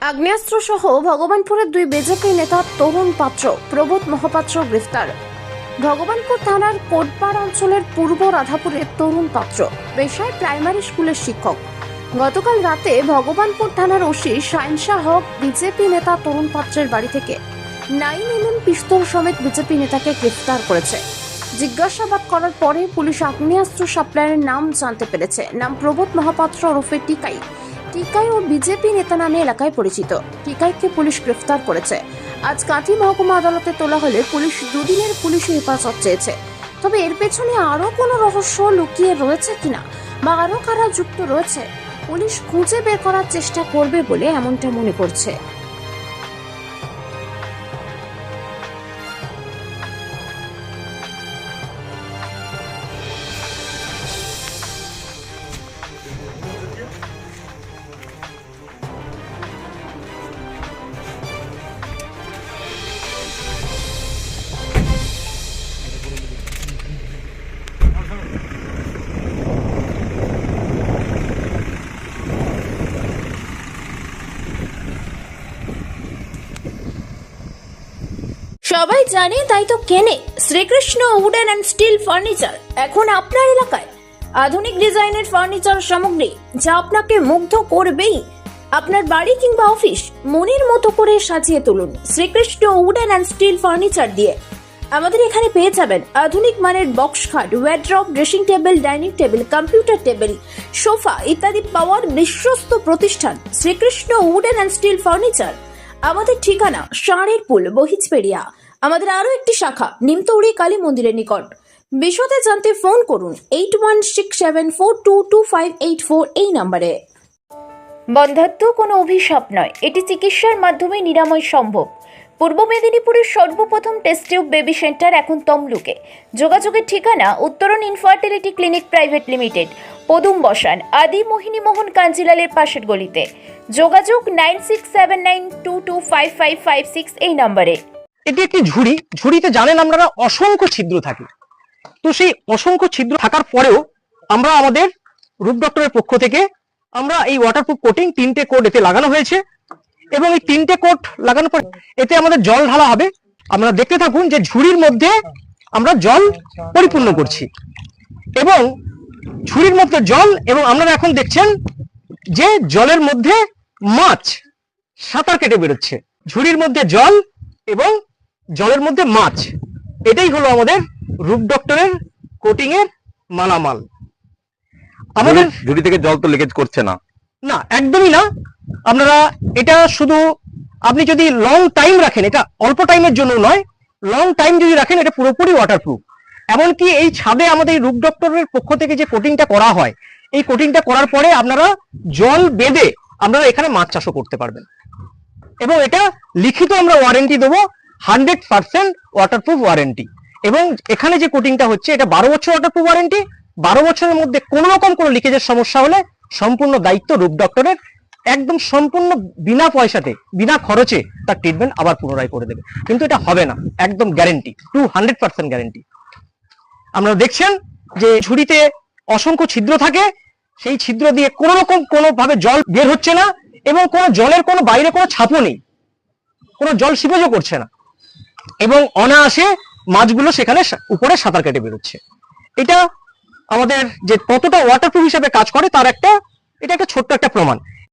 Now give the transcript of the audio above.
আগ্নেয়াস্ত্র সহ ভগবানপুরের দুই বিজেপি নেতা তরুণ পাত্র, প্রবোধ মহাপাত্র গ্রেফতার। ভগবানপুর থানার কোটপাড় অঞ্চলের পূর্ব রাধাপুরের তরুণ পাত্র পেশায় প্রাইমারি স্কুলের শিক্ষক। গতকাল রাতে ভগবানপুর থানার ওসি শাহিনশাহ হক বিজেপি নেতা তরুণ পাত্রের বাড়ি থেকে নাইন এমএম পিস্তল সমেত বিজেপি নেতাকে গ্রেফতার করেছে। জিজ্ঞাসাবাদ করার পরে পুলিশ আগ্নেয়াস্ত্র সাপ্লায়ারের নাম জানতে পেরেছে। নাম প্রবোধ মহাপাত্র ওরফে টিকাই। টিকাই ও বিজেপি নেতা নামে এলাকায় পরিচিত। টিকাইকে পুলিশ গ্রেফতার করেছে। আজ কাঁথি মহকুমা আদালতে তোলা হলে পুলিশ দুদিনের পুলিশি হেফাজত চেয়েছে। তবে এর পেছনে আরও কোনো রহস্য লুকিয়ে রয়েছে কিনা বা আরও কারা যুক্ত রয়েছে, পুলিশ খুঁজে বের করার চেষ্টা করবে বলে এমনটা মনে করছে। সবাই জানে তাই তো কেনে। Srikrishna wooden and steel furniture, এখন আপনার এলাকায়। আধুনিক ডিজাইনের ফার্নিচার সামগ্রী, যা আপনাকে মুগ্ধ করবেই। আপনার বাড়ি কিংবা অফিস, মনের মতো করে সাজিয়ে তুলুন Srikrishna wooden and steel furniture দিয়ে। আমাদের এখানে পেয়ে যাবেন আধুনিক মানের বক্স খাট wardrobe dressing table dining table computer table sofa ইত্যাদি পাওয়ার বিশ্বস্ত প্রতিষ্ঠান Srikrishna wooden and steel furniture. আমাদের ঠিকানা ষাঁড়ের পুল বহিজপেড়িয়া আমাদের আরও একটি শাখা, নিমতৌড়ি কালী মন্দিরের নিকট। বিশদে জানতে ফোন করুন eight one six seven four two two five eight four এই নাম্বারে। বন্ধাত্ম কোনো অভিশাপ নয়, এটি চিকিৎসার মাধ্যমে নিরাময় সম্ভব। পূর্ব মেদিনীপুরের সর্বপ্রথম টেস্ট টিউব বেবি সেন্টার এখন তমলুকে। যোগাযোগের ঠিকানা উত্তরণ ইনফার্টিলিটি ক্লিনিক প্রাইভেট লিমিটেড পদুম বসান, আদি মোহিনী মোহন কাঞ্জিলালের পাশের গলিতে। যোগাযোগ nine six seven nine two two five five five six এই নম্বরে। এটি একটি ঝুড়ি। ঝুড়িতে জানেন আমরা অসংখ্য ছিদ্র থাকে। তো সেই অসংখ্য ছিদ্র থাকার পরেও আমরা আমাদের রূপ ডক্টরের পক্ষ থেকে আমরা এই ওয়াটারপ্রুফ কোটিং তিনটে কোট এতে লাগানো হয়েছে এবং এই তিনটে কোট লাগানোর পর এতে আমাদের জল ঢালা হবে। আপনারা দেখতে থাকুন যে ঝুড়ির মধ্যে আমরা জল পরিপূর্ণ করছি এবং ঝুড়ির মধ্যে জল এবং আপনারা এখন দেখছেন যে জলের মধ্যে মাছ সাঁতার কেটে বেরোচ্ছে। ঝুড়ির মধ্যে জল এবং জলের মধ্যে মাছ। এটাই হলো আমাদের রূপ ডক্টরের কোটিং এর মালামাল। আমাদের ঝুড়ি- থেকে জল তো লিকেজ করছে না। না একদমই না। আপনারা এটা শুধু আপনি যদি লং টাইম রাখেন এটা অল্প টাইমের জন্য নয় লং টাইম যদি রাখেন এটা পুরোপুরি ওয়াটারপ্রুফ এমনকি এই ছাদে আমাদের রূপ ডক্টরের পক্ষ থেকে যে কোটিংটা করা হয় এই কোটিংটা করার পরে আপনারা জল বেঁধে আপনারা এখানে মাছ চাষও করতে পারবেন। এবং এটা লিখিত আমরা ওয়ারেন্টি দেবো হান্ড্রেড পার্সেন্ট ওয়াটারপ্রুফ ওয়ারেন্টি এবং এখানে যে কোটিংটা হচ্ছে, এটা বারো বছর ওয়াটারপ্রুফ ওয়ারেন্টি বারো বছরের মধ্যে কোনো রকম কোনো লিকেজের সমস্যা হলে সম্পূর্ণ দায়িত্ব রূপ ডক্টরের একদম সম্পূর্ণ বিনা পয়সাতে, বিনা খরচে তার ট্রিটমেন্ট আবার পুনরায় করে দেবে। কিন্তু এটা হবে না, একদম guarantee two hundred percent guarantee আপনারা দেখছেন যে ঝুড়িতে অসংখ্য ছিদ্র থাকে, সেই ছিদ্র দিয়ে কোনো রকম কোনো ভাবে জল বের হচ্ছে না, এবং কোনো জলের কোনো বাইরে কোনো ছাপও নেই। কোনো জল সিপেজও করছে না। এবং অনায়াসে মাছগুলো সেখানে উপরে সাঁতার কেটে বেরোচ্ছে। এটা আমাদের যে কতটা ওয়াটারপ্রুফ হিসাবে কাজ করে, তার একটা এটা একটা ছোট্ট একটা প্রমাণ।